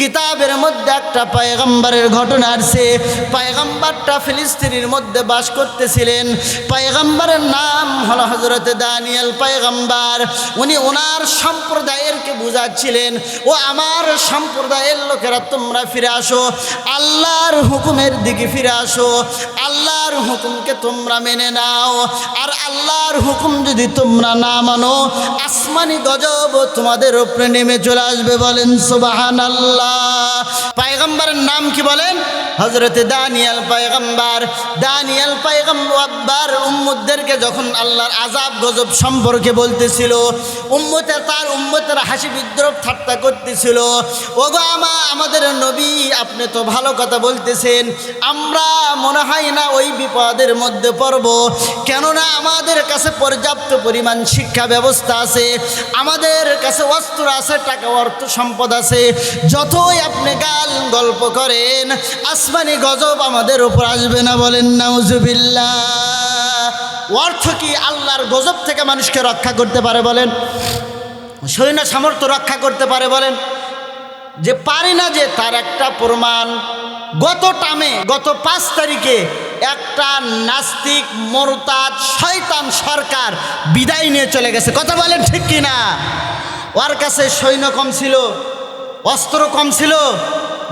কিতাবের মধ্যে একটা পায়গাম্বারের ঘটনা আসছে। পায়গাম্বারটা ফিলিস্তিনির মধ্যে বাস করতেছিলেন। পায়গাম্বারের নাম হলো হজরত দানিয়াল পায়গাম্বার। উনি ওনার সম্প্রদায়েরকে বুঝাচ্ছিলেন, ও আমার সম্প্রদায়ের লোকেরা, তোমরা ফিরে আসো। আল্লাহর হুকুমের দিকে ফিরে আসো। আল্লাহর হুকুমকে তোমরা মেনে নাও। আর আল্লাহর হুকুম যদি তোমরা না মানো, আসমানি গজব তোমাদের উপরে নেমে চলে আসবে। বলেন সুবাহান আল্লাহ পায়গম্বরের নাম কি বলেন? হজরতে দানিয়াল পায়গম্বার। দানিয়াল পায়গম্বার উম্মুদদেরকে যখন আল্লাহর আজাব গজব সম্পর্কে বলতেছিল, উম্মতের তার উম্মতের হাসি বিদ্রোপ ঠাট্টা করতেছিল, ওগো আমা, আমাদের নবী আপনি তো ভালো কথা বলতেছেন, আমরা মনে হয় না ওই বিপদের মধ্যে পড়ব। কেননা আমাদের কাছে পর্যাপ্ত পরিমাণ শিক্ষা ব্যবস্থা আছে, আমাদের কাছে অস্ত্র আছে, টাকা, অর্থ সম্পদ আছে যতই আপনি গাল গল্প করেন। আসমানি গজব আমাদের উপর আসবে না বলেন, নাউজুবিল্লাহ। অর্থ কি? আল্লাহর গজব থেকে মানুষকে রক্ষা করতে পারে বলেন। সৈন্য সামর্থ্য রক্ষা করতে পারে বলেন। যে পারে না যে তার একটা প্রমাণ। গত টামে, গত পাঁচ তারিখে একটা নাস্তিক, মরতাদ, শয়তান সরকার বিদায় নিয়ে চলে গেছে। কথা বলেন ঠিক কি না ওর কাছে সৈন্য কম ছিল। অস্ত্র কম ছিল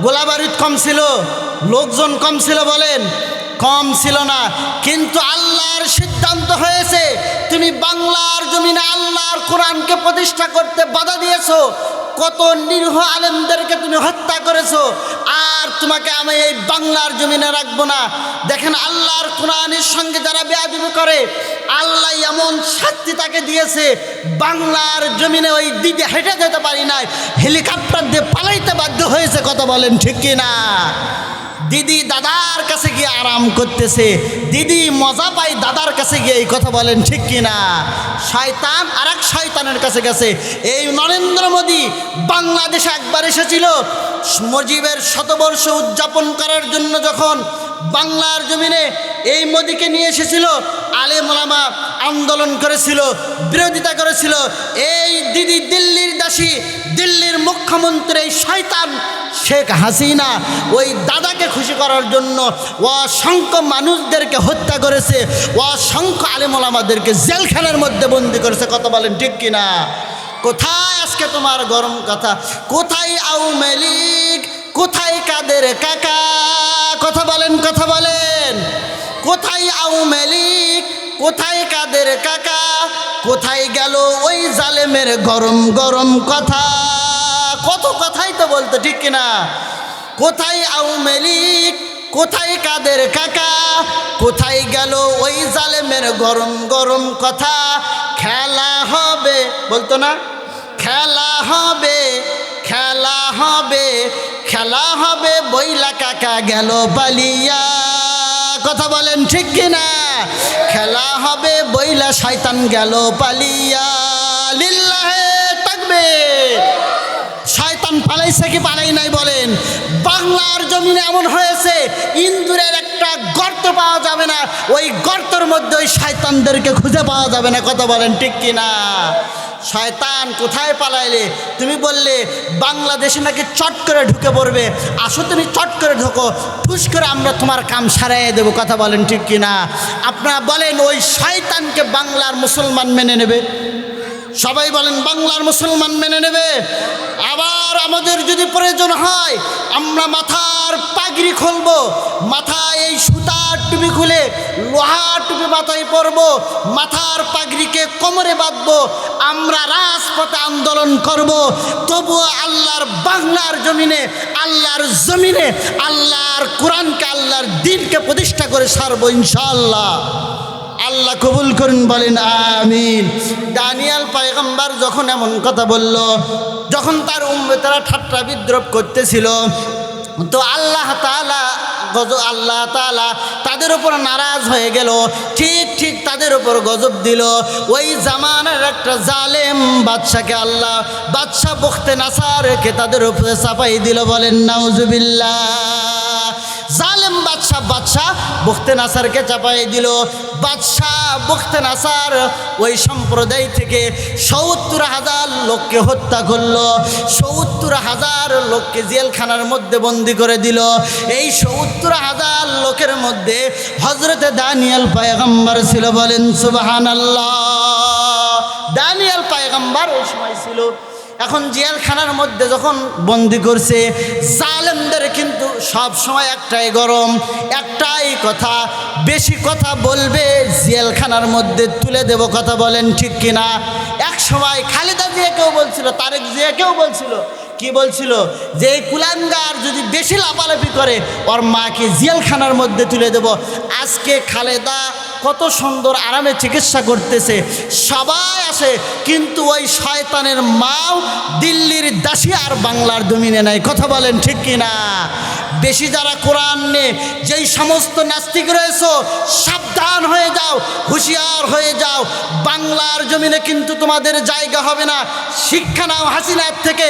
গোলাবারুদ কম ছিল, লোকজন কম ছিল বলেন, কম ছিল না। কিন্তু আল্লাহর সিদ্ধান্ত হয়েছে, তুমি বাংলার জমিনে আল্লাহর কোরআনকে প্রতিষ্ঠা করতে বাধা দিয়েছ, কত নিরীহ আলেমদেরকে তুমি হত্যা করেছ তোমাকে আমি এই বাংলার জমিনে রাখব না। দেখেন আল্লাহর কোরআনের সঙ্গে যারা বেয়াদবি করে, আল্লাহ এমন শাস্তি তাকে দিয়েছে, বাংলার জমিনে ওই দিদি হেঁটে যেতে পারি নাই, হেলিকপ্টার দিয়ে পালাইতে বাধ্য হয়েছে, কথা বলেন ঠিক কি না দিদি দাদার কাছে গিয়ে আরাম করতেছে। দিদি মজা পাই দাদার কাছে গিয়ে এই কথা বলেন, ঠিক কিনা শয়তান আর এক শয়তানের কাছে গেছে। এই নরেন্দ্র মোদী বাংলাদেশে একবার এসেছিল, মুজিবের শতবর্ষ উদযাপন করার জন্য যখন বাংলার জমিনে এই মোদিকে নিয়ে এসেছিল, আলে মোলামা আন্দোলন করেছিল, বিরোধিতা করেছিল। এই দিদি দিল্লির দাসী, দিল্লির মুখ্যমন্ত্রী এই শয়তান শেখ হাসিনা, ওই দাদাকে খুশি করার জন্য অসংখ্য মানুষদেরকে হত্যা করেছে, অসংখ্য আলেমোলামাদেরকে জেলখানার মধ্যে বন্দি করেছে। কথা বলেন ঠিক কিনা? কোথায় আজকে তোমার গরম কথা? কোথায় আওয়ামী লীগ? কোথায় কাদের কাকা? কথা বলেন কথা বলেন। কোথায় আওয়ামী লীগ? কোথায় কাদের কাকা? কোথায় গেল ওই জালেমের গরম গরম কথা? কত কথাই তো বলতো, ঠিক কিনা? কোথায় আওয়ামী লীগ? কোথায় কাদের কাকা? কোথায় গেল ওই জালেমের গরম গরম কথা? খেলা হবে, বলতো না? খেলা হবে খেলা হবে খেলা হবে, বইলা কাকা গেল পালিয়া। কথা বলেন ঠিক কিনা? খেলা হবে, বইলা শয়তান গেল পালিয়া। লিল্লাহে থাকবে শয়তান পালাইছে কি পালাই নাই বলেন? বাংলার জমিনে এমন হয়েছে, ইন্দুরের একটা গর্ত পাওয়া যাবে না, ওই গর্তর মধ্যে ওই শয়তানদেরকে খুঁজে পাওয়া যাবে না। কথা বলেন ঠিক কি না শয়তান কোথায় পালাইলে? তুমি বললে, বাংলাদেশে নাকি চট করে ঢুকে পড়বে। আসো তুমি চট করে ঢোকো, ঠুস করে আমরা তোমার কাম সারাইয়ে দেবো। কথা বলেন ঠিক কিনা? আপনারা বলেন, ওই শয়তানকে বাংলার মুসলমান মেনে নেবে। সবাই বলেন, বাংলার মুসলমান মেনে নেবে। আবার আমাদের যদি প্রয়োজন হয়, আমরা মাথার পাগড়ি খুলব, মাথায় এই সুতার টুপি খুলে লোহার টুপি মাথায় পরব, মাথার পাগড়িকে কোমরে বাঁধব, আমরা রাজপথে আন্দোলন করব। তবুও আল্লাহর বাংলার জমিনে, আল্লাহর জমিনে, আল্লাহর কোরআনকে, আল্লাহর দিনকে প্রতিষ্ঠা করে সারবো ইনশাআল্লাহ। আল্লাহ কবুল করুন, বলেন আমিন। দানিয়াল পায়গম্বার যখন এমন কথা বলল, যখন তার উম্মতেরা ঠাট্টা বিদ্রোপ করতেছিল, তো আল্লাহ তালা গজ, আল্লাহ তালা তাদের উপর নারাজ হয়ে গেল, ঠিক ঠিক তাদের উপর গজব দিল। ওই জামানের একটা জালেম বাদশাকে আল্লাহ বাদশাহ বখতে নাসারকে তাদের উপরে চাপাই দিল, বলেন, নাউজুবিল্লাহ। জালেম বাদশাহ বাদশাহ বখতে নাসারকে চাপাই দিল। বাদশাহ বখতে নাসার ওই সম্প্রদায় থেকে সত্তর হাজার লোককে হত্যা করল। সত্তর হাজার লোককে জেলখানার মধ্যে বন্দি করে দিল। এই সত্তর হাজার লোকের মধ্যে হজরতে দানিয়াল পায়গম্বর ছিল বলেন সুবাহান আল্লাহ দানিয়াল পায়গম্বর ওই সময় ছিল। এখন জেলখানার মধ্যে যখন বন্দি করছে, জালেমদের কিন্তু সব সময় একটাই গরম, একটাই কথা, বেশি কথা বলবে, জেলখানার মধ্যে তুলে দেব কথা বলেন ঠিক কিনা? এক সময় খালেদা জিয়া কেউ বলছিল, তারেক জিয়া কেউ বলছিল, কি বলছিল? যে এই কুলাঙ্গার যদি বেশি লাফালাফি করে, ওর মাকে জেলখানার মধ্যে তুলে দেব। আজকে খালেদা কত সুন্দর আরামে চিকিৎসা করতেছে। সবাই আসে, কিন্তু ওই শয়তানের মাও দিল্লির দাসী আর বাংলার দমিনে নাই। কথা বলেন ঠিক কি না বেশি যারা কোরআন নে, যেই সমস্ত নাস্তিক রয়েছে, সাবধান হয়ে যাও, হুঁশিয়ার হয়ে যাও। বাংলার জমিনে কিন্তু তোমাদের জায়গা হবে না। শিক্ষা নাও হাসিনার থেকে,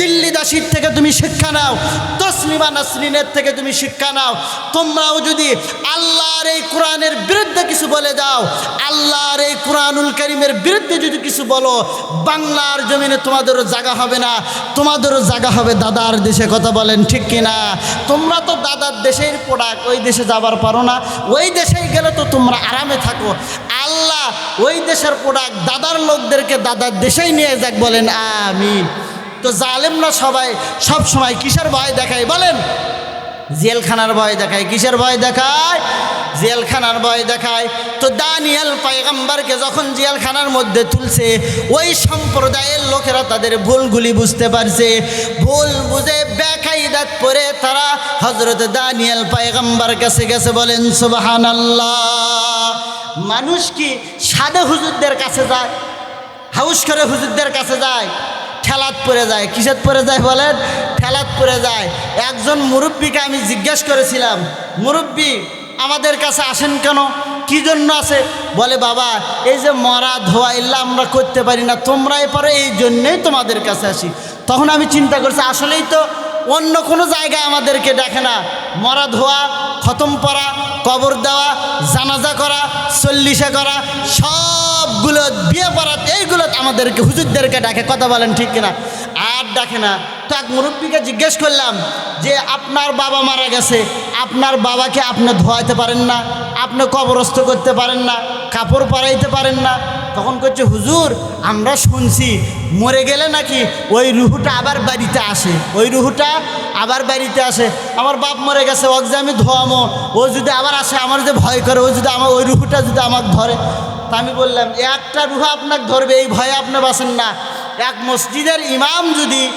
দিল্লি দাসীর থেকে তুমি শিক্ষা নাও, তসলিমা নাসরিনের থেকে তুমি শিক্ষা নাও। তোমরাও যদি আল্লাহর এই কোরআনের বিরুদ্ধে কিছু বলে দাও আল্লাহর এই কোরআনুল করিমের বিরুদ্ধে যদি কিছু বলো, বাংলার জমিনে তোমাদেরও জায়গা হবে না তোমাদেরও জায়গা হবে দাদার দেশে, কথা বলেন ঠিক কিনা? তোমরা তো দাদার দেশের প্রোডাক্ট ওই দেশে যাবার পারো না, ওই দেশেই গেলে তো তোমরা আরামে থাকো। আল্লাহ ওই দেশের প্রোডাক্ট দাদার লোকদেরকে দাদার দেশেই নিয়ে যাক, বলেন আমি তো জালেম না সবাই সব সময় কিসের ভয় দেখায়, বলেন? জেলখানার ভয় দেখায়, কিসের ভয় দেখায়? জেলখানার ভয় দেখায়। তো দানিয়াল পায়গাম্বারকে যখন জেলখানার মধ্যে তুলছে, ওই সম্প্রদায়ের লোকেরা তাদের ভুলগুলি বুঝতে পারছে। ভুল বুঝে বেকাইদাত পরে তারা হজরত দানিয়াল পায়গাম্বার কাছে গেছে, বলেন সুবাহান মানুষ কি সাদে হুজুরদের কাছে যায়? হাউস করে হুজুরদের কাছে যায়? ঠেলাত পড়ে যায়। কিসের পড়ে যায় বলেন? ঠেলাত পড়ে যায়। একজন মুরব্বীকে আমি জিজ্ঞেস করেছিলাম, মুরব্বী, আমাদের কাছে আসেন কেন? কি জন্য আছে? বলে, বাবা, এই যে মরা ধোয়া এল্লা আমরা করতে পারি না। তোমরাই পারো এই জন্যেই তোমাদের কাছে আসি। তখন আমি চিন্তা করছি, আসলেই তো অন্য কোনো জায়গায় আমাদেরকে দেখে না। মরা ধোয়া, খতম পড়া কবর দেওয়া, জানাজা করা, চল্লিশে করা, সবগুলো বিয়ে পড়া এইগুলো আমাদেরকে হুজুরদেরকে ডাকে, কথা বলেন ঠিক কিনা? আর ডাকে না। তো এক মুরব্বীকে জিজ্ঞেস করলাম যে, আপনার বাবা মারা গেছে, আপনার বাবাকে আপনি ধোয়াইতে পারেন না, আপনি কবরস্থ করতে পারেন না, কাপড় পরাইতে পারেন না? তখন করছে হুজুর, আমরা শুনছি মরে গেলে নাকি ওই রুহুটা আবার বাড়িতে আসে। ওই রুহুটা আবার বাড়িতে আসে। আমার বাপ মরে গেছে, ওকে যে আমি ধোয়ামো, ও যদি আবার আসে, আমার যে ভয় করে, ও যদি আমার, ওই রুহুটা যদি আমাকে ধরে। তা আমি বললাম, একটা রুহা আপনাকে ধরবে, এই ভয়ে আপনি বাসেন না। এক মসজিদের ইমাম যদি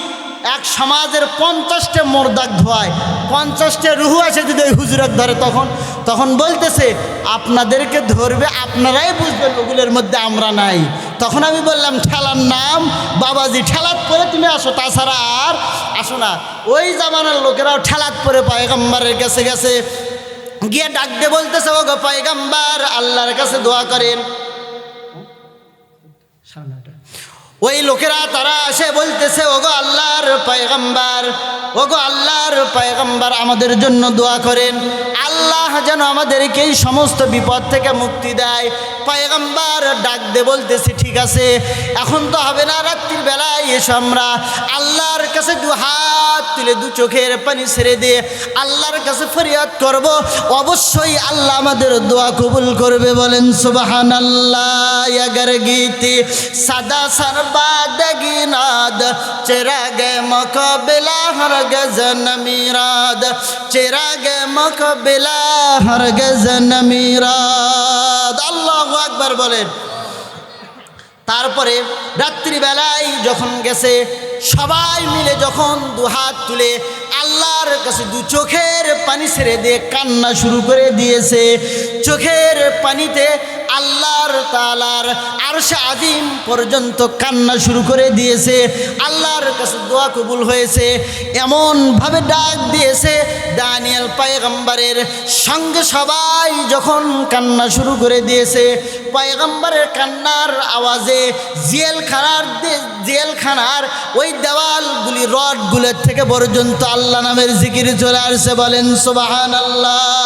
এক সমাজের পঞ্চাশটা মোরদাক ধোয়ায়, পঞ্চাশটা রুহু আছে যদি ওই হুজুরক ধরে তখন তখন বলতেছে, আপনাদেরকে ধরবে, আপনারাই বুঝবেন ওগুলোর মধ্যে আমরা নাই। তখন আমি বললাম, ঠেলার নাম বাবাজি ঠেলাত পরে তুমি আসো। তাছাড়া আর আসো না, ওই জামানার লোকেরাও ঠেলাত পরে পায়গাম্বারের কাছে গেছে, গিয়ে ডাক দিয়ে বলতেছে ও গো পায়গাম্বার, আল্লাহর কাছে দোয়া করেন। ওই লোকেরা তারা আসে বলতেছে, ওগো আল্লাহর পায়গাম্বার, ওগো আল্লাহর পায়গাম্বার, আমাদের জন্য দোয়া করেন। আল্লাহ যেন আমাদেরকে এই সমস্ত বিপদ থেকে মুক্তি দেয়। পায়গাম্বার ডাক দে বলতেছি, ঠিক আছে, এখন তো হবে না রাত্রির বেলায় এসো আমরা। আল্লাহর কাছে দু হাত তুলে দু চোখের পানি ছেড়ে দিয়ে আল্লাহর কাছে ফরিয়াদ করব। অবশ্যই আল্লাহ আমাদের দোয়া কবুল করবে, বলেন সুবাহান আল্লাহ গীতি, সাদা সরবাদ চেরা গে মকবেলা হর গজন মিরাদ চেরা গে মকবেলা হর গজন মিরাদ আল্লাহ আকবার বলেন। তারপরে রাত্রিবেলায় যখন গেছে, সবাই মিলে যখন দু হাত তুলে আল্লাহর কাছে দু চোখের পানি ছেড়ে দিয়ে কান্না শুরু করে দিয়েছে। চোখের পানিতে আল্লাহর তালার আরশে আজিম পর্যন্ত কান্না শুরু করে দিয়েছে। আল্লাহর কাছে দোয়া কবুল হয়েছে। এমনভাবে ডাক দিয়েছে দানিয়াল পায়গম্বরের সঙ্গে সবাই যখন কান্না শুরু করে দিয়েছে, পায়গম্বরের কান্নার আওয়াজে জেলখানার জেলখানার ওই দেওয়ালগুলি, রডগুলোর থেকে পর্যন্ত আল্লাহ নামের জিকির চলে আসছে বলেন সোবাহান আল্লাহ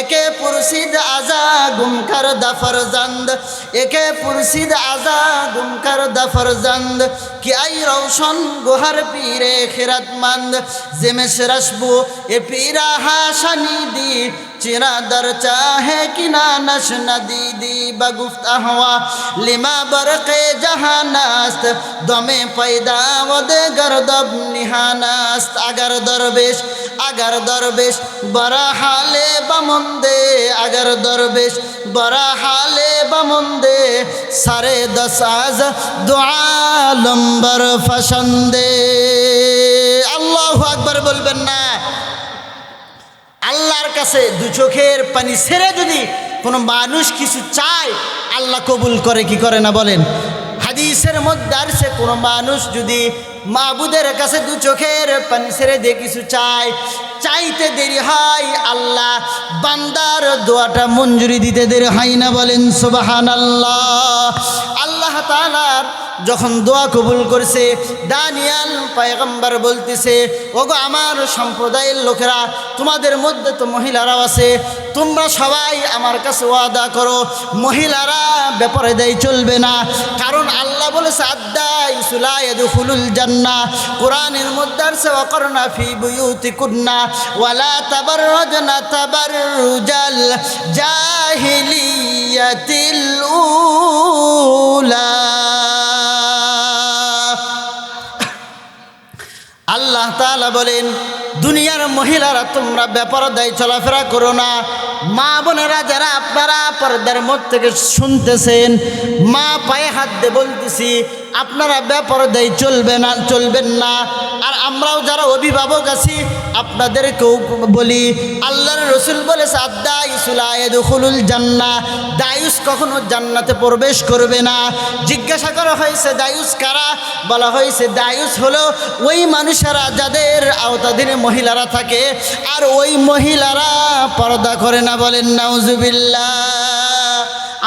একে পুরসিদ আজা গুমকার, দাফর জান্দ একে পুরসিদ আজা গুমকার দা ফরজন্দ কি আই রৌশন গোহার পীরে খেরাতমন্দ জেমেশ রসবু এ পীরা হাসানি দি চিরা দর চাহে কিনা নশ নদী দি বগুফত হওয়া। লিমা বরকে জাহানাস্ত দমে পয়দা ওদে গরদব নিহানাস্ত আগার দরবেশ আগার দরবেশ বড় হালে বমন্দে। আগার দরবেশ বড় হালে বমন্দে। সারে দস আজ দোয়ালম্বর ফসন্দে। আল্লাহ আকবর বলবেন না। আল্লাহর কাছে দু চোখের পানি ছেড়ে যদি কোনো মানুষ কিছু চায়, আল্লাহ কবুল করে, কি করে না বলেন? হাদিসের মধ্যে সে কোনো মানুষ যদি মাহবুদের কাছে দু চোখের পানি ছেড়ে দিয়ে কিছু চায়, চাইতে দেরি হয়, আল্লাহ বান্দার দোয়াটা মঞ্জুরি দিতে দেরি হয় না বলেন সুবাহান আল্লাহ আল্লাহ তালার যখন দোয়া কবুল করছে, দানিয়াল পায়গম্বর বলতেছে, ওগো আমার সম্প্রদায়ের লোকেরা, তোমাদের মধ্যে তো মহিলারাও আছে, তোমরা সবাই আমার কাছে ওয়াদা করো, মহিলারা ব্যাপারে দেয় চলবে না। কারণ আল্লাহ বলেছে আদা ইসুলাইদুল জান্না। কোরআনের মধ্যে আছে অকরনা ফি বুয়ুতি কুন্না ওয়ালা তাবার রজনা তাবার রুজাল জাহিলিয়াতিল উলা। তাআলা বলেন, দুনিয়ার মহিলারা তোমরা ব্যাপার দেয় চলাফেরা করো না। মা বোনেরা যারা আপনারা পর্দার মধ্যে থেকে শুনতেছেন, মা পায়ে হাত দিয়ে বলতেছি আপনারা ব্যাপার দায় চলবে না, চলবেন না। আর আমরাও যারা অভিভাবক আছি, আপনাদেরকেও বলি, আল্লাহর রসুল বলেছে আদা ইসুলায়দুল জান্না দায়ুস কখনো জান্নাতে প্রবেশ করবে না। জিজ্ঞাসা করা হয়েছে, দায়ুস কারা? বলা হয়েছে, দায়ুস হলো ওই মানুষেরা যাদের আওতাধীনে মহিলারা থাকে, আর ওই মহিলারা পর্দা করে না বলেন, নাউজুবিল্লাহ।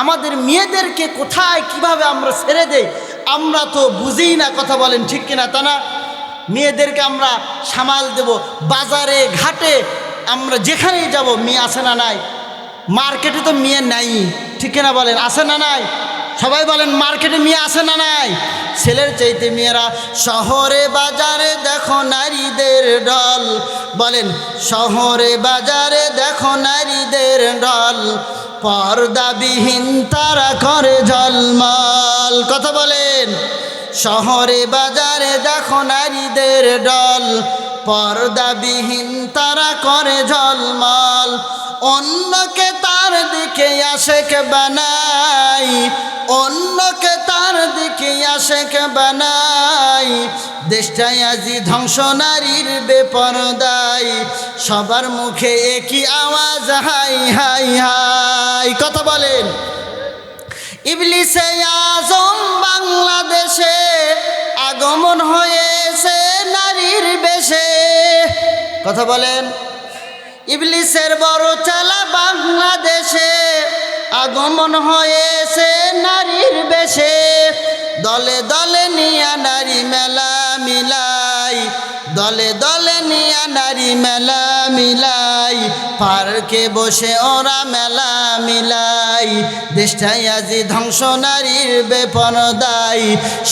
আমাদের মেয়েদেরকে কোথায়, কীভাবে আমরা ছেড়ে দেই? আমরা তো বুঝি না কথা বলেন ঠিক কিনা তা না। মেয়েদেরকে আমরা সামাল দেব, বাজারে, ঘাটে, আমরা যেখানেই যাব, মেয়ে আসে না নাই। মার্কেটে তো মেয়ে নাই, ঠিক কিনা বলেন আসে না নাই? সবাই বলেন, মার্কেটে মেয়ে আসে না নাই? ছেলের চাইতে মেয়েরা, শহরে বাজারে দেখো নারীদের ডল। বলেন, শহরে বাজারে দেখো নারীদের ডল। পর্দাবিহীন তারা করে ঝলমল কথা বলেন। শহরে বাজারে দেখো নারীদের ডল। পর্দাবিহীন তারা করে ঝলমল অন্যকে দিকে আশেক বানাই, অন্যকে তার দিকে আশেক বানাই। দেশটাই আজি ধ্বংস নারীর বেপরদাই, সবার মুখে একই আওয়াজ, হাই হাই হাই। কথা বলেন। ইবলিসে আজম বাংলাদেশে আগমন হয়েছে নারীর বেশে। কথা বলেন। ইবলিসের বড় চালা বাংলাদেশে আগমন হয়েছে নারীর বেশে। দলে দলে নিয়া নারী মেলা মিলাই। দলে দলে নিয়া নারী মেলা মিলাই, পার্কে বসে ওরা মেলা মিলাই। দেশটাই আজি ধ্বংস, নারীর বেপরদাই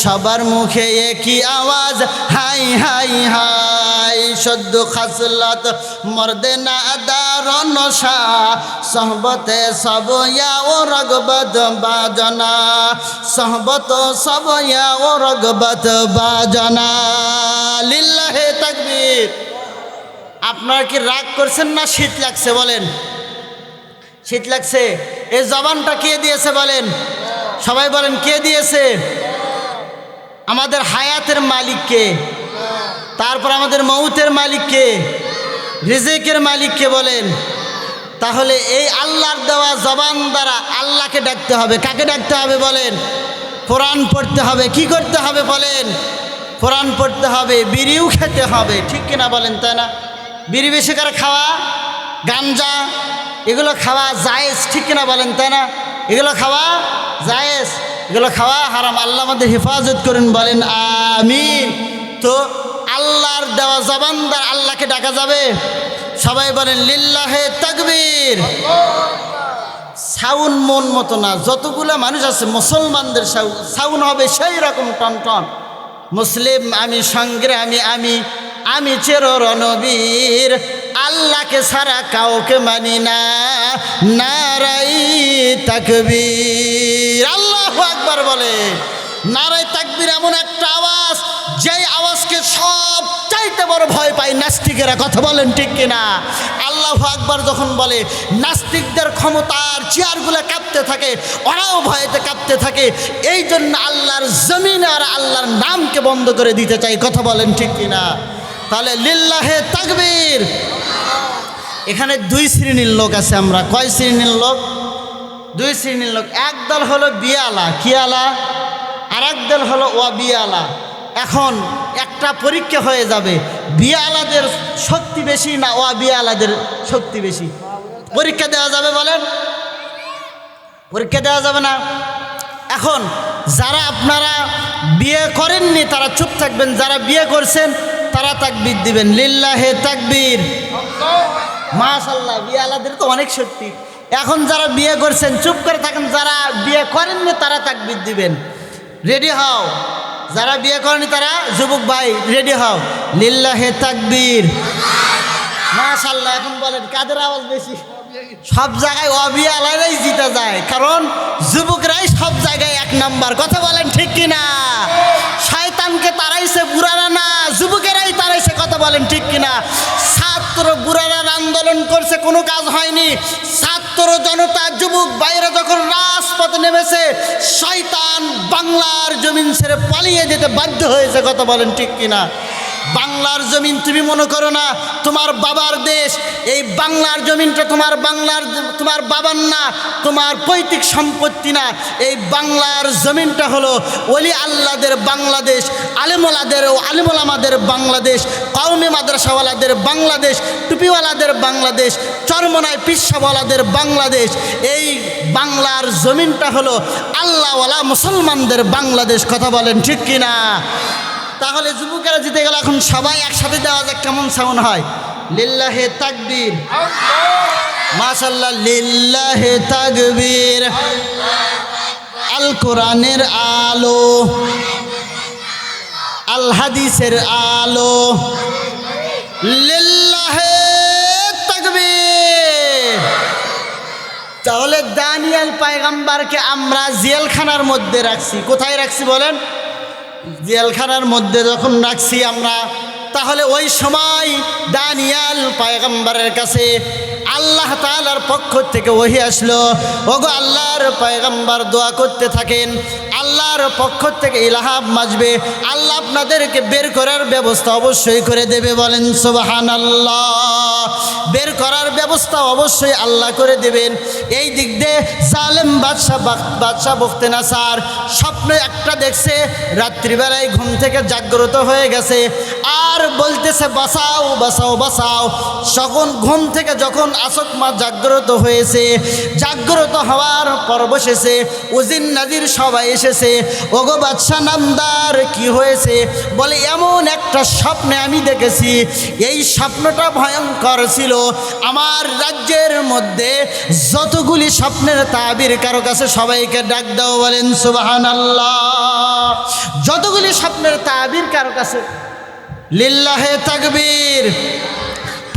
সবার মুখে একই আওয়াজ, হাই হাই হাই। সদ্য খাসলাত মর্দে না দারন সহবতে সব ইয়া ও রগবত বাজনা। সহবত সব ইয়া ও রগবত বাজনা। লিল্লাহে তাকবীর আপনারা কি রাগ করছেন না? শীত লাগছে, বলেন। শীত লাগছে। এই জবানটা কে দিয়েছে, বলেন? সবাই বলেন, কে দিয়েছে? আমাদের হায়াতের মালিককে তারপর আমাদের মৌতের মালিককে রিজিকের মালিককে বলেন? তাহলে এই আল্লাহর দেওয়া জবান দ্বারা আল্লাহকে ডাকতে হবে। কাকে ডাকতে হবে, বলেন? কোরআন পড়তে হবে। কি করতে হবে, বলেন? কোরআন পড়তে হবে, বিড়িও খেতে হবে, ঠিক কিনা বলেন তাই না? বিড়ি বেশি করে খাওয়া, গাঞ্জা, এগুলো খাওয়া জায়েজ, ঠিক কিনা বলেন তাই না? এগুলো খাওয়া জায়েজ, এগুলো খাওয়া হারাম, আল্লাহ আমাদের হেফাজত করুন, বলেন আমিন। তো আল্লাহর দেওয়া জবানদার আল্লাহকে ডাকা যাবে। সবাই বলেন, লিল্লাহে তাকবীর। সাউন মন মতো না, যতগুলো মানুষ আছে, মুসলমানদের সাউ- সাউন হবে সেই রকম টন টন মুসলিম, আমি সংগ্রামী, আমি আমি চের রণবীর আল্লাহকে সারা কাউকে মানি না। নারাই তাকবীর। আল্লাহ একবার বলে। নারাই তাকবীর এমন একটা আওয়াজ, যেই আওয়াজকে সব চাইতে বড় ভয় পায় নাস্তিকেরা। কথা বলেন ঠিক কিনা? আল্লাহ আকবার যখন বলে, নাস্তিকদের ক্ষমতার চেয়ারগুলো কাঁপতে থাকে, ওরাও ভয়েতে কাঁপতে থাকে, এই জন্য আল্লাহর জমিন আর আল্লাহর নামকে বন্ধ করে দিতে চাই। কথা বলেন ঠিক কিনা? তাহলে লিল্লাহে তাকবীর। এখানে দুই শ্রেণির লোক আছে আমরা। কয় শ্রেণির লোক? দুই শ্রেণির লোক। একদল হলো বিয়ালা। কিয়ালা আর একদল হলো ওয়াবিয়ালা এখন একটা পরীক্ষা হয়ে যাবে, বিয়ালাদের শক্তি বেশি না ওয়াবিয়ালাদের শক্তি বেশি? পরীক্ষা দেওয়া যাবে বলেন? পরীক্ষা দেওয়া যাবে না। এখন যারা আপনারা বিয়ে করেননি, তারা চুপ থাকবেন, যারা বিয়ে করছেন, তারা তাকবির দিবেন। লিল্লাহে তাকবীর। মাশাল্লাহ বিয়ে আলাদের তো অনেক শক্তি। এখন যারা বিয়ে করছেন, চুপ করে থাকেন, যারা বিয়ে করেননি, তারা তাকবির দিবেন। রেডি হও। যারা বিয়ে করেনি তারা যুবক ভাই, রেডি হও। লিল্লাহে তাকবীর। মাশাল্লাহ এখন বলেন, কাদের আওয়াজ বেশি? সব জায়গায় অবিয়ালারাই জিতে যায়, কারণ যুবকরাই সব জায়গায় এক নাম্বার। কথা বলেন ঠিক কিনা? বলেন ঠিক কিনা? ছাত্র বুড়ারা আন্দোলন করছে, কোনো কাজ হয়নি। ছাত্র জনতা, যুবক বাইরে যখন রাজপথে নেমেছে, শয়তান বাংলার জমিন ছেড়ে পালিয়ে যেতে বাধ্য হয়েছে, কথা বলেন ঠিক কিনা? বাংলার জমিন তুমি মনে করো না, তোমার বাবার দেশ, এই বাংলার জমিনটা তোমার বাংলার তোমার বাবার না, তোমার পৈতৃক সম্পত্তি না, এই বাংলার জমিনটা হলো ওলি আল্লাদের বাংলাদেশ, আলিমোলাদের ও আলিমোলামাদের বাংলাদেশ, কওমি মাদ্রাসাওয়ালাদের বাংলাদেশ, টুপিওয়ালাদের বাংলাদেশ, চরমনায় পিসাওয়ালাদের বাংলাদেশ, এই বাংলার জমিনটা হলো আল্লাহওয়ালা মুসলমানদের বাংলাদেশ, কথা বলেন ঠিক কিনা? তাহলে যুবকেরা জিতে গেল। এখন সবাই একসাথে দেওয়া যাক কেমন সাউন্ড হয়। লিল্লাহে তাকবীর। মাশাল্লাহ লিল্লাহে তাকবীর। আল কোরআনের আলো। আল হাদিসের আলো। লিল্লাহে তাকবীর। তাহলে দানিয়াল পায়গাম্বারকে আমরা জেলখানার মধ্যে রাখছি। কোথায় রাখছি বলেন? জেলখানার মধ্যে যখন রাখছি আমরা তাহলে ওই সময় দানিয়াল পায়গাম্বারের কাছে আল্লাহ তালার পক্ষ থেকে ওহি আসলো। ওগো আল্লাহর পায়গাম্বার দোয়া করতে থাকেন। আল্লাহর পক্ষ থেকে ইলাহাব মাজবে। আল্লাহ আপনাদেরকে বের করার ব্যবস্থা অবশ্যই করে দেবে বলেন সুবাহান আল্লাহ বের করার ব্যবস্থা অবশ্যই আল্লাহ করে দেবেন। এই দিক দিয়ে সালেম বাদশাহ বাদশাহ বখতে না স্যার, স্বপ্ন একটা দেখছে, রাত্রিবেলায় ঘুম থেকে জাগ্রত হয়ে গেছে। আর বলতেছে বাসাও বাসাও বাসাও যখন ঘুম থেকে যখন আসক মা জাগ্রত হয়েছে, জাগ্রত হওয়ার পর বসেছে উজিন নাজির সবাই এসেছে, ওগো বাদশাহ নামদার কি হয়েছে? বলে, এমন একটা স্বপ্নে আমি দেখেছি, এই স্বপ্নটা ভয়ঙ্কর ছিল। আমার রাজ্যের মধ্যে যতগুলি স্বপ্নের তাবির কারও কাছে সবাইকে ডাক দাও, বলেন সুবাহান আল্লাহ যতগুলি স্বপ্নের তাবির কারও কাছে, লিল্লাহে তাকবীর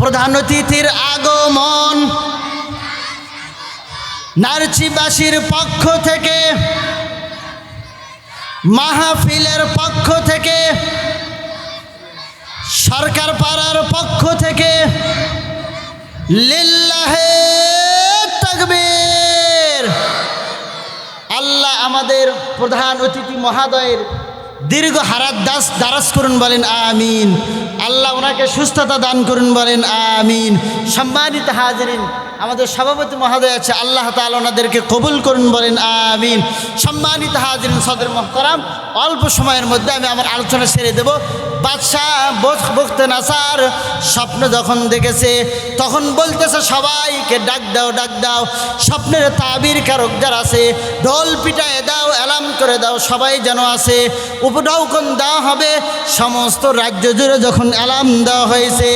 প্রধান অতিথির আগমন। নারচিবাসীর পক্ষ থেকে, মাহফিলের পক্ষ থেকে সরকার পাড়ার পক্ষ থেকে, লিল্লাহে তাকবীর। আল্লাহ আমাদের প্রধান অতিথি মহাদয়ের দীর্ঘ হারাত দাস দারাজ করুন বলেন, আমিন। আল্লাহ ওনাকে সুস্থতা দান করুন বলেন আমিন। সম্মানিত হাজরিন আমাদের সভাপতি মহোদয় আছে, আল্লাহ তালা ওনাদেরকে কবুল করুন, বলেন আমিন। সম্মানিত হাজির সদর মহতারাম, অল্প সময়ের মধ্যে আমি আমার আলোচনা সেরে দেব। বাদশাহ বখতে নাসার স্বপ্ন যখন দেখেছে, তখন বলতেছে, সবাইকে ডাক দাও ডাক দাও। স্বপ্নের তাবির কারক যারা আছে, ঢোল পিটায় দাও, অ্যালার্ম করে দাও, সবাই যেন আসে উপডাউকন দেওয়া হবে? সমস্ত রাজ্য জুড়ে যখন অ্যালার্ম দেওয়া হয়েছে,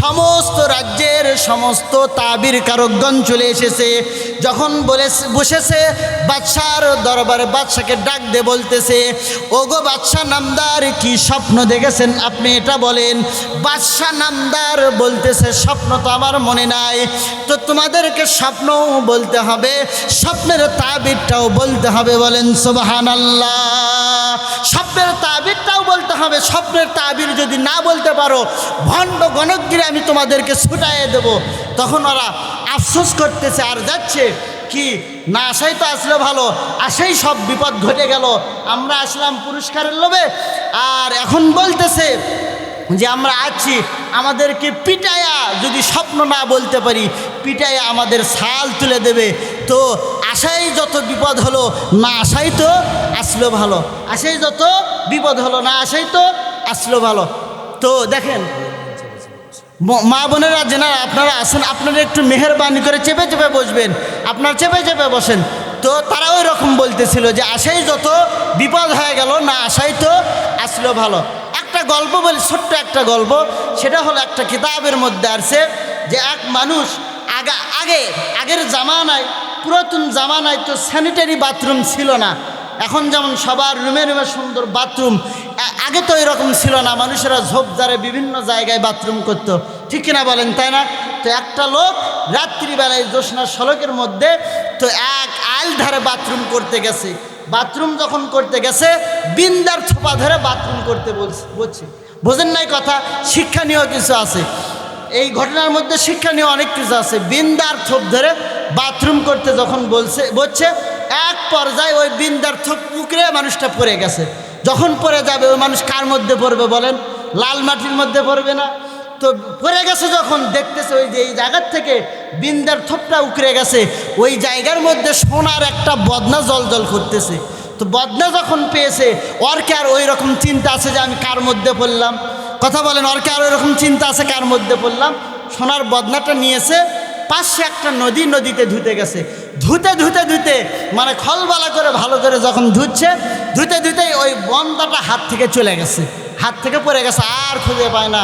সমস্ত রাজ্যের সমস্ত তাবির কারকগণ চলে এসেছে। যখন বলে বসেছে, বাদশার দরবারে বাদশাকে ডাক দে বলতেছে, ওগো বাদশাহ নামদার, কি স্বপ্ন দেখেছেন আপনি? এটা বলেন। বাদশাহ নামদার বলতেছে, স্বপ্ন তো আমার মনে নাই। তো তোমাদেরকে স্বপ্নও বলতে হবে, স্বপ্নের তাবিরটাও বলতে হবে। বলেন সোবাহান আল্লাহ স্বপ্নের তাবিরটাও বলতে হবে, স্বপ্নের তাবির যদি না বলতে পারো, ভণ্ড গণকগিরি আমি তোমাদেরকে ছুটাইয়ে দেব। তখন ওরা আফসোস করতেছে আর যাচ্ছে কি, না আসাই তো আসলে ভালো। আসাই সব বিপদ ঘটে গেল। আমরা আসলাম পুরস্কারের লোভে। আর এখন বলতেছে যে আমরা আছি আমাদেরকে পিটায়া, যদি স্বপ্ন না বলতে পারি, পিটায়া আমাদের ছাল তুলে দেবে। তো আশাই যত বিপদ হলো, না, আশাই তো আসলো ভালো। আশাই যত বিপদ হলো, না, আশাই তো আসলো ভালো। তো দেখেন ম- বোনেরা যেনারা আপনারা আসেন, আপনারা একটু মেহরবানি করে চেপে চেপে বসবেন। আপনার চেপে চেপে বসেন। তো তারা ওই রকম বলতেছিল যে, আশাই যত বিপদ হয়ে গেল, না আশাই তো আসলো ভালো। একটা গল্প বলি, ছোট্ট একটা গল্প। সেটা হলো একটা কিতাবের মধ্যে আছে যে, এক মানুষ আগা আগে আগের জামানায়, পুরাতন জামানায় তো স্যানিটারি বাথরুম ছিল না। এখন যেমন সবার রুমে রুমে সুন্দর বাথরুম আগে তো এরকম ছিল না, মানুষেরা ঝোপঝাড়ে বিভিন্ন জায়গায় বাথরুম করতো। ঠিক কিনা বলেন, তাই না? তো একটা লোক রাত্রিবেলায় জ্যোৎস্না সড়কের মধ্যে তো এক আইল ধারে বাথরুম করতে গেছে। বাথরুম যখন করতে গেছে, বিন্দার ছোপা ধরে বাথরুম করতে বলছে বলছে। বোঝেন নাই কথা, শিক্ষণীয় কিছু আছে। এই ঘটনার মধ্যে শিক্ষা শিক্ষণীয় অনেক কিছু আছে। বিন্দার ছোপ ধরে বাথরুম করতে যখন বলছে বলছে এক পর্যায়ে ওই বিন্দার পুকুরে মানুষটা পড়ে গেছে। যখন পড়ে যাবে, ওই মানুষ কার মধ্যে পড়বে বলেন? লাল মাটির মধ্যে পড়বে না? তো পড়ে গেছে যখন, দেখতেছে ওই যে এই জায়গার থেকে বিন্দার থোপটা উকড়ে গেছে। ওই জায়গার মধ্যে সোনার একটা বদনা জল জল করতেছে। তো বদনা যখন পেয়েছে, অর্কে আর ওই রকম চিন্তা আছে যে আমি কার মধ্যে পড়লাম? কথা বলেন, অর্কে আর ওই রকম চিন্তা আছে কার মধ্যে পড়লাম? সোনার বদনাটা নিয়েছে, পাশে একটা নদী, নদীতে ধুতে গেছে। ধুতে ধুতে ধুতে মানে খলবালা করে, ভালো করে যখন ধুচ্ছে, ধুতে, ধুতেই ওই বন্দাটা হাত থেকে চলে গেছে। হাত থেকে পড়ে গেছে, আর খুঁজে পায় না।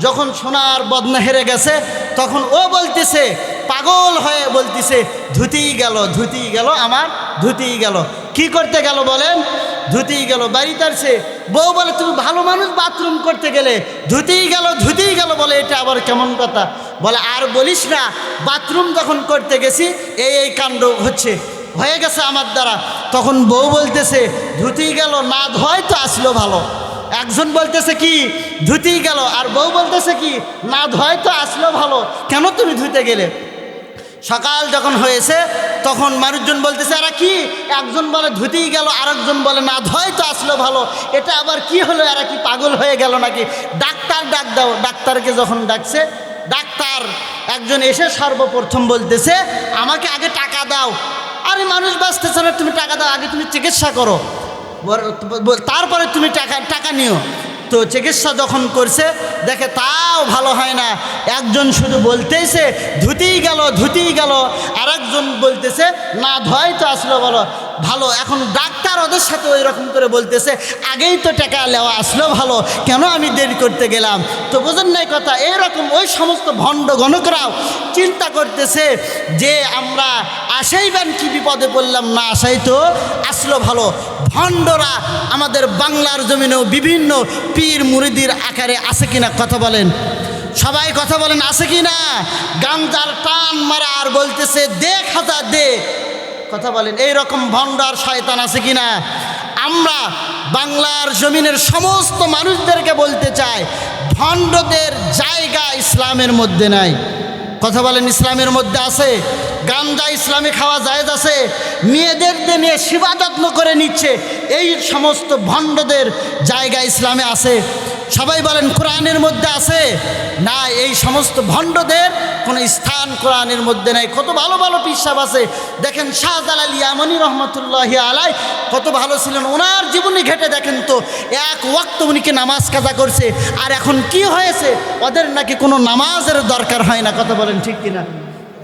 যখন সোনার বদনা হেরে গেছে, তখন ও বলতেছে, পাগল হয়ে বলতেছে, ধুতেই গেল ধুতেই গেল আমার, ধুতেই গেল। কি করতে গেল বলেন? ধুতেই গেল বাড়িতে আসছে বউ বলে, তুমি ভালো মানুষ, বাথরুম করতে গেলে ধুতেই গেল ধুতেই গেল বলে, এটা আবার কেমন কথা? বলে, আর বলিস না, বাথরুম যখন করতে গেছি, এই এই কাণ্ড হচ্ছে। হয়ে গেছে আমার দ্বারা। তখন বউ বলতেছে ধুতেই গেল না ধয় তো আসলো ভালো। একজন বলতেছে, কি? ধুতেই গেল। আর বউ বলতেছে, কি? না ধয় তো আসলো ভালো। কেন তুমি ধুতে গেলে? সকাল যখন হয়েছে, তখন মানুষজন বলতেছে এরা কি? একজন বলে ধুতেই গেল, আরেকজন বলে না ধয় তো আসলো ভালো। এটা আবার কি হলো? এরা কি পাগল হয়ে গেল নাকি? ডাক্তার ডাক দাও, ডাক্তারকে যখন ডাকছে ডাক্তার একজন এসে সর্বপ্রথম বলতেছে, আমাকে আগে টাকা দাও। আরে মানুষ বাঁচতেছে না, তুমি টাকা দাও, আগে তুমি চিকিৎসা করো। তারপরে তুমি টাকা টাকা নিও। তো চিকিৎসা যখন করছে, দেখে তাও ভালো হয় না। একজন শুধু বলতেইছে ধুতেই গেল ধুতেই গেল। আর একজন বলতেছে, না, ধয় তো আসলো বলো। ভালো, এখন ডাক্তার ওদের সাথে ওই রকম করে বলতেছে, আগেই তো টাকা নেওয়া আসলো ভালো, কেন আমি দেরি করতে গেলাম? তো বোঝেন নাই কথা এরকম ওই সমস্ত ভণ্ড গণকরাও চিন্তা করতেছে যে আমরা আসাই বান কি বিপদে পড়লাম, না আসাই তো আসলো ভালো। ভণ্ডরা আমাদের বাংলার জমিনেও বিভিন্ন পীর মুরিদির আকারে আছে কিনা কথা বলেন। সবাই কথা বলেন, আছে কি না গাঞ্জার টান মারা আর বলতেছে দে খাতা দে কথা বলেন এই রকম ভণ্ডার শয়তান আছে কি না আমরা বাংলার জমিনের সমস্ত মানুষদেরকে বলতে চাই, ভণ্ডদের জায়গা ইসলামের মধ্যে নাই। কথা বলেন, ইসলামের মধ্যে আছে? গাঞ্জা ইসলামে খাওয়া জায়েজ আছে? মেয়েদের নিয়ে সেবা যত্ন করে নিচ্ছে? এই সমস্ত ভণ্ডদের জায়গা ইসলামে আছে? সবাই বলেন, কোরআনের মধ্যে আছে? না, এই সমস্ত ভণ্ডদের কোনো স্থান কোরআনের মধ্যে নাই। কত ভালো ভালো পিসাব আছে। দেখেন, শাহজালাল ইয়ামনি রহমতুল্লাহ আলাই কত ভালো ছিলেন। ওনার জীবনী ঘেটে দেখেন তো, এক ওয়াক্ত উনিকে নামাজ কাজা করছে? আর এখন কি হয়েছে? ওদের নাকি কোনো নামাজের দরকার হয় না, কথা বলেন ঠিক কিনা?